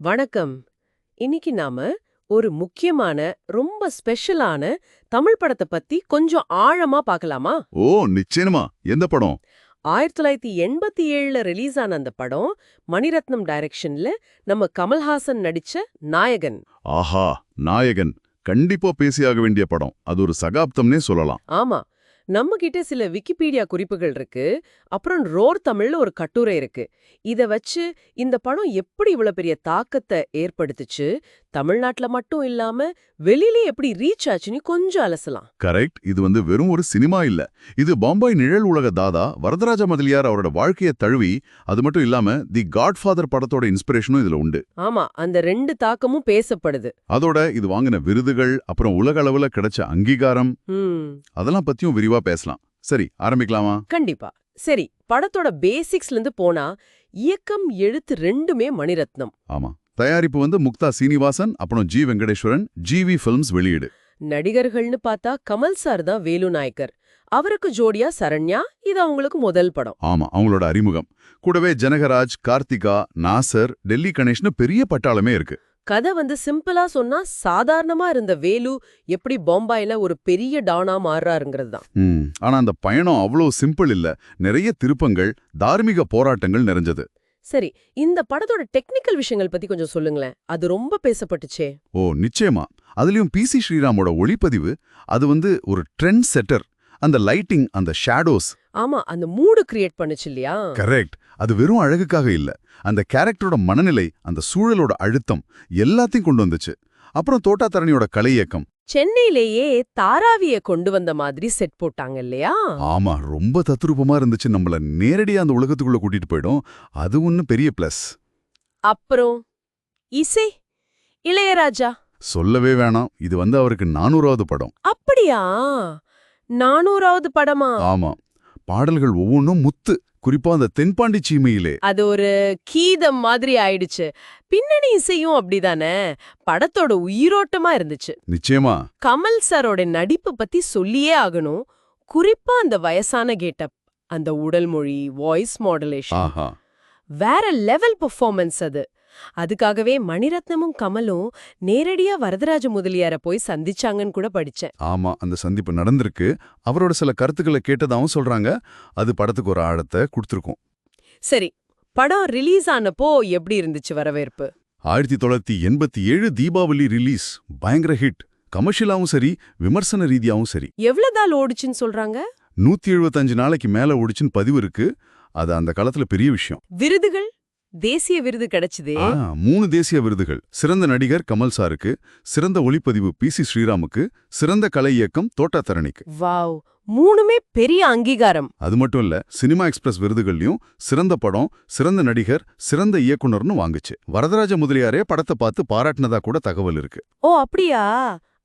வணக்கம். இன்னைக்கு நாம ஒரு முக்கியமான ரொம்ப ஸ்பெஷலான தமிழ் படத்தை பத்தி கொஞ்சம் ஆழமா பார்க்கலாமா? ஓ நிச்சயமா. எந்த படம்? ஆயிரத்தி தொள்ளாயிரத்தி எண்பத்தி ஏழுல ரிலீஸ் ஆன அந்த படம் மணிரத்னம் டைரக்ஷன்ல நம்ம கமல்ஹாசன் நடிச்ச நாயகன். ஆஹா நாயகன். கண்டிப்பா பேசியாக வேண்டிய படம். அது ஒரு சகாப்தம்னே சொல்லலாம். ஆமா. நம்ம கிட்ட சில விக்கிபீடியா குறிப்புகள் இருக்கு. அப்புறம் ரோர் தமிழ்ல ஒரு கட்டுரை இருக்கு. இத வச்சு இந்த படம் எப்படி இவ்வளவு பெரிய தாக்கத்தை ஏற்படுத்துச்சு? தமிழ்நாட்டுல மட்டும் இல்லாம வெளியில எப்படி ரீச் ஆச்சுன்னு கொஞ்சம் அலசலாம். கரெக்ட். இது வந்து வெறும் ஒரு சினிமா இல்ல. இது பாம்பாய் நிழல் உலக தாதா வரதராஜ முதலியார் அவரோட வாழ்க்கையை தழுவி அது மட்டும் இல்லாம தி காட்ஃபாதர் படத்தோட இன்ஸ்பிரேஷனும் இதுல உண்டு. ஆமா அந்த ரெண்டு தாக்கமும் பேசப்படுது. அதோட இது வாங்கின விருதுகள் அப்புறம் உலக அளவுல கிடைச்ச அங்கீகாரம். அதெல்லாம் பத்தியும் விரிவா பேசலாம். சரி ஆரம்பிக்கலாமா? கண்டிப்பா. சரி படத்தோட பேசிக்ஸ்ல இருந்து போனா இயக்கம் எழுத்து ரெண்டுமே மணிரத்னம். ஆமா. தயாரிப்பு வந்து முக்தா சீனிவாசன் அப்புறம் ஜி வெங்கடேஸ்வரன் ஜிவி ஃபிலிம்ஸ் வெளியீடு. நடிகர்கள்னு பார்த்தா கமல் சார் தான் வேலு நாயக்கர். அவருக்கு ஜோடியா சரண்யா இது அவங்களுக்கு முதல் படம். ஆமா அவங்களோட அறிமுகம். கூடவே ஜனகராஜ் கார்த்திகா நாசர் டெல்லி கணேஷ்னு பெரிய பட்டாளமே இருக்கு. கதை வந்து சிம்பிளா சொன்னா சாதாரணமா இருந்த வேலு எப்படி பம்பாயில ஒரு பெரிய டானா மாறுறாருங்கிறது தான் ஆனா அந்த பயணம் அவ்வளோ சிம்பிள் இல்ல. நிறைய திருப்பங்கள் தார்மீக போராட்டங்கள் நிறைஞ்சது. சரி இந்த படத்தோட டெக்னிக்கல் விஷயங்கள் பத்தி கொஞ்சம் சொல்லுங்களேன். அது ரொம்ப பேசப்பட்டுச்சே. ஓ நிச்சயமா. அதுலயும் பி சி ஸ்ரீராமோட ஒளிப்பதிவு அது வந்து ஒரு ட்ரெண்ட் செட்டர் அந்த லைட்டிங் அந்த ஷேடோஸ் ஆமா அந்த மூடு கிரியேட் பண்ணுச்சு இல்லையா? கரெக்ட் அது வெறும் அழகுக்காக இல்ல. அந்த கேரக்டரோட மனநிலை அந்த சூழலோட அழுத்தம் எல்லாத்தையும் கொண்டு வந்துச்சு. அப்புறம் தோட்டாத்தரணியோட கலை இயக்கம். சென்னையிலேயே தாராவிய கொண்டு வந்த மாதிரி செட் போட்டாங்க இல்லையா? ஆமா ரொம்ப தத்ரூபமா இருந்துச்சு நம்மள. நேரடியா அந்த உலகத்துக்குள்ள கூட்டிட்டு போயிடும். அது ஒண்ணு பெரிய பிளஸ் அப்புறம்? இசை? இளையராஜா? சொல்லவே வேணாம். இது வந்து அவருக்கு நானூறாவது படம். அப்படியா? நானூறாவது படமா? ஆமா. பாடல்கள் ஒவ்வொன்றும் முத்து. குறிப்பா அந்த தென்பாண்டி சீமையிலே. அது ஒரு கீதம் மாதிரி ஆயிடுச்சு. பின்னணி இசையும் அப்படிதானே? படத்தோட உயிரோட்டமா இருந்துச்சு. நிச்சயமா. கமல் சாரோட நடிப்பு பத்தி சொல்லியே ஆகணும். குறிப்பா அந்த வயசான கெட்டப் அந்த உடல் மொழி வாய்ஸ் மாடுலேஷன் வேற லெவல் பெர்ஃபார்மன்ஸ் அது. அதுக்காகவே மணிரத்னமும் கமலும் நேரடியா வரதராஜ முதலியார போய் சந்திச்சாங்கன்னு கூட படிச்சேன். ஆமா அந்த சந்திப்பு நடந்திருக்கு. அவரோட சில கருத்துக்களை கேட்டதாவும் சொல்றாங்க. அது படத்துக்கு ஒரு ஆழத்தை கொடுத்துருக்கும். சரி படம் ரிலீஸ் ஆனப்போ எப்படி இருந்துச்சு வரவேற்பு? ஆயிரத்தி தொள்ளாயிரத்தி எண்பத்தி ஏழு தீபாவளி ரிலீஸ். பயங்கர ஹிட். கமர்ஷியலாவும் சரி விமர்சன ரீதியாவும் சரி. எவ்வளவு நாள் ஓடுச்சுன்னு சொல்றாங்க? நூத்தி எழுபத்தஞ்சு நாளைக்கு மேல ஓடிச்சுன்னு பதிவு இருக்கு. அது அந்த காலத்துல பெரிய விஷயம். விருதுகள்? தேசிய விருது கிடைச்சதே. மூணு தேசிய விருதுகள். சிறந்த நடிகர் கமல் சாருக்கு சிறந்த ஒளிப்பதிவு பி சி ஸ்ரீராமுக்கு சிறந்த கலை இயக்கம் தோட்டாத்தரணிக்கு. வாவ் மூணுமே பெரிய அங்கீகாரம். அது மட்டும் இல்ல சினிமா எக்ஸ்பிரஸ் விருதுகள்லயும் சிறந்த படம் சிறந்த நடிகர் சிறந்த இயக்குனர்னு வாங்குச்சு. வரதராஜ முதலியாரே படத்தை பார்த்து பாராட்டினதா கூட தகவல் இருக்கு. ஓ அப்படியா?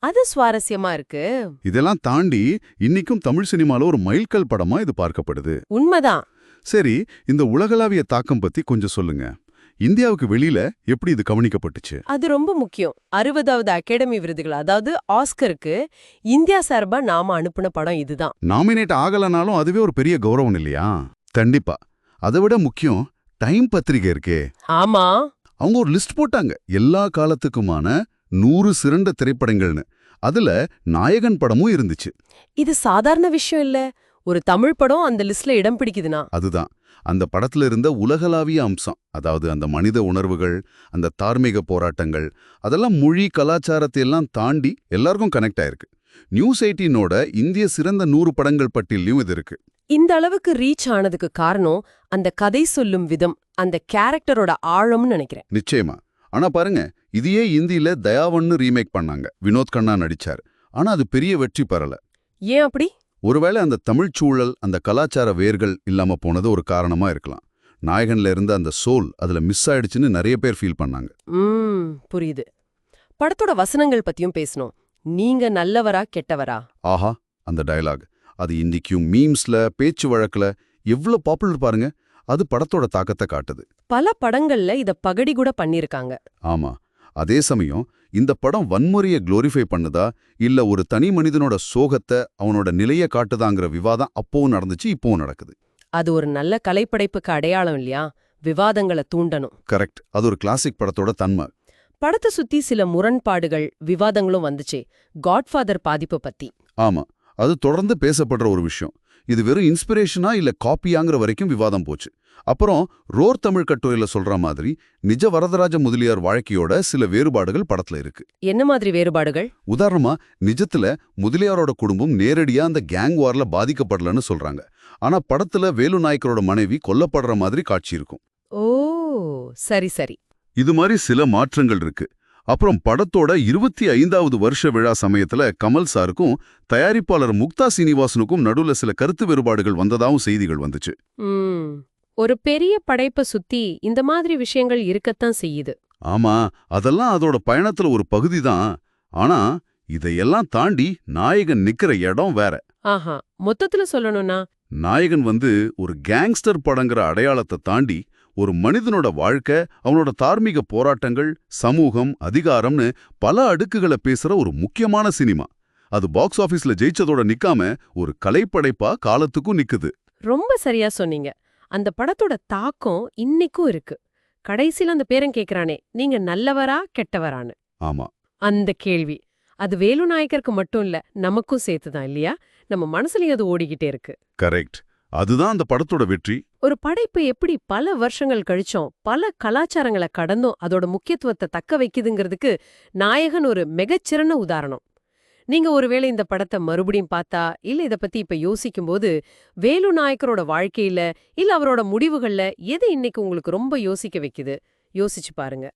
அது சுவாரஸ்யமா இருக்கு. இதெல்லாம் தாண்டி இன்னிக்கும் தமிழ் சினிமால ஒரு மைல்கல் படமா இது பார்க்கப்படுது. உண்மைதான். சரி இந்த உலகளாவிய தாக்கம் பத்தி கொஞ்சம் சொல்லுங்க. இந்தியாவுக்கு வெளியில எப்படி இது கவனிக்கப்பட்டுச்சு? அது ரொம்ப முக்கியம். அறுபதாவது அகாடமி விருதுகள் அதாவது ஆஸ்கருக்கு இந்தியா சார்பா நாம அனுப்புன படம் இதுதான். நாமினேட் ஆகலனாலும் அதுவே ஒரு பெரிய கௌரவம் இல்லையா? கண்டிப்பா. அதை விட முக்கியம் டைம் பத்திரிகை இருக்கே. ஆமா. அவங்க ஒரு லிஸ்ட் போட்டாங்க. எல்லா காலத்துக்குமான நூறு சிறந்த திரைப்படங்கள்னு. அதுல நாயகன் படமும் இருந்துச்சு. இது சாதாரண விஷயம் இல்ல. ஒரு தமிழ் படம் அந்த லிஸ்ட்ல இடம் பிடிக்குதுன்னா அதுதான். அந்த படத்துல இருந்த உலகளாவிய அம்சம் அதாவது அந்த மனித உணர்வுகள் அந்த தார்மீக போராட்டங்கள் அதெல்லாம் மொழி கலாச்சாரத்தை எல்லாம் தாண்டி எல்லாருக்கும் கனெக்ட் ஆயிருக்கு. நியூஸ் எயிட்டீனோட இந்திய சிறந்த நூறு படங்கள் பட்டியலையும் இது இருக்கு. இந்த அளவுக்கு ரீச் ஆனதுக்கு காரணம் அந்த கதை சொல்லும் விதம் அந்த கேரக்டரோட ஆழம்னு நினைக்கிறேன். நிச்சயமா. ஆனா பாருங்க இதையே இந்தியில தயாவன்னு ரீமேக் பண்ணாங்க. வினோத் கண்ணா நடிச்சார். ஆனா அது பெரிய வெற்றி பெறல. ஏன் அப்படி? ஒருவேளை அந்த தமிழ்ச் சூழல் அந்த கலாச்சார வேர்கள் இல்லாம போனது ஒரு காரணமா இருக்கலாம். நாயகன்ல இருந்த அந்த சோல் அதுல மிஸ் ஆயிடுச்சுன்னு நிறைய பேர் ஃபீல் பண்ணாங்க. புரியுது. படத்தோட வசனங்கள் பத்தியும் பேசணும். நீங்க நல்லவரா கெட்டவரா? ஆஹா அந்த டயலாக் அது இன்னைக்கும் மீம்ஸ்ல பேச்சு வழக்குல எவ்ளோ பாப்புலர் பாருங்க. அது படத்தோட தாக்கத்தை காட்டுது. பல படங்கள்ல இத பகடி கூட பண்ணிருக்காங்க. ஆமா. அதே சமயம் இந்த படம் வன்முறையை குளோரிஃபை பண்ணுதா இல்ல ஒரு தனி மனிதனோட சோகத்தை அவனோட நிலைய காட்டுதாங்கிற விவாதம் அப்பவும் நடந்துச்சு இப்பவும் நடக்குது. அது ஒரு நல்ல கலைப்படைப்புக்கு அடையாளம் இல்லையா? விவாதங்களை தூண்டணும். கரெக்ட் அது ஒரு கிளாசிக் படத்தோட தன்மை. படத்தை சுத்தி சில முரண்பாடுகள் விவாதங்களும் வந்துச்சே. காட்ஃபாதர் பாதிப்பு பத்தி. ஆமா. அது தொடர்ந்து பேசப்படுற ஒரு விஷயம். இது வெறும் இன்ஸ்பிரேஷனா இல்ல காப்பியாங்கிற வரைக்கும் விவாதம் போச்சு. அப்புறம் ரோர் தமிழ் கட்டுரையில சொல்ற மாதிரி நிஜ வரதராஜ முதலியார் வாழ்க்கையோட சில வேறுபாடுகள் படத்துல இருக்கு. என்ன மாதிரி வேறுபாடுகள்? உதாரணமா நிஜத்துல முதலியாரோட குடும்பம் நேரடியா அந்த கேங் வார்ல பாதிக்கப்படலன்னு சொல்றாங்க. ஆனா படத்துல வேலு நாயக்கரோட மனைவி கொல்லப்படுற மாதிரி காட்சி இருக்கும். ஓ சரி சரி. இது மாதிரி சில மாற்றங்கள் இருக்கு. அப்புறம் படத்தோட இருபத்தி ஐந்தாவது வருஷ விழா சமயத்துல கமல் சாருக்கும் தயாரிப்பாளர் முக்தா சீனிவாசனுக்கும் நடுவுல சில கருத்து வேறுபாடுகள் வந்ததாவும் செய்திகள் வந்துச்சு. ஒரு பெரிய படைப்பை சுத்தி இந்த மாதிரி விஷயங்கள் இருக்கத்தான் செய்யுது. ஆமா அதெல்லாம் அதோட பயணத்துல ஒரு பகுதி தான். ஆனா இதையெல்லாம் தாண்டி நாயகன் நிக்கிற இடம் வேற. ஆஹா மொத்தத்துல சொல்லணும்னா? நாயகன் வந்து ஒரு கேங்ஸ்டர் படங்கிற அடையாளத்தை தாண்டி ஒரு மனிதனோட வாழ்க்கை அவனோட தார்மீக போராட்டங்கள் சமூகம் அதிகாரம்னு பல அடுக்குகளை பேசுற ஒரு முக்கியமான சினிமா. அது பாக்ஸ் ஆபீஸ்ல ஜெயிச்சதோட நிக்காம ஒரு கலைப்படைப்பா காலத்துக்கும் நிக்குது. ரொம்ப சரியா சொன்னீங்க. அந்த படத்தோட தாக்கம் இன்னைக்கும் இருக்கு. கடைசில அந்த பேரன் கேக்குறானே நீங்க நல்லவரா கெட்டவரான்னு. ஆமா. அந்த கேள்வி. அது வேலு நாயக்கருக்கு மட்டும் இல்ல நமக்கும் சேர்த்துதான் இல்லையா? நம்ம மனசுலயும் அது ஓடிக்கிட்டே இருக்கு. கரெக்ட். அதுதான் அந்த படத்தோட வெற்றி. ஒரு படைப்பு எப்படி பல வருஷங்கள் கழிச்சோம் பல கலாச்சாரங்களை கடந்தும் அதோட முக்கியத்துவத்தை தக்க வைக்குதுங்கிறதுக்கு நாயகன் ஒரு மிகச்சிறந்த உதாரணம். நீங்க ஒருவேளை இந்த படத்தை மறுபடியும் பார்த்தா இல்ல இத பத்தி இப்ப யோசிக்கும்போது வேலு நாயக்கரோட வாழ்க்கையில இல்ல அவரோட முடிவுகள்ல எது இன்னைக்கு உங்களுக்கு ரொம்ப யோசிக்க வைக்குது? யோசிச்சு பாருங்க.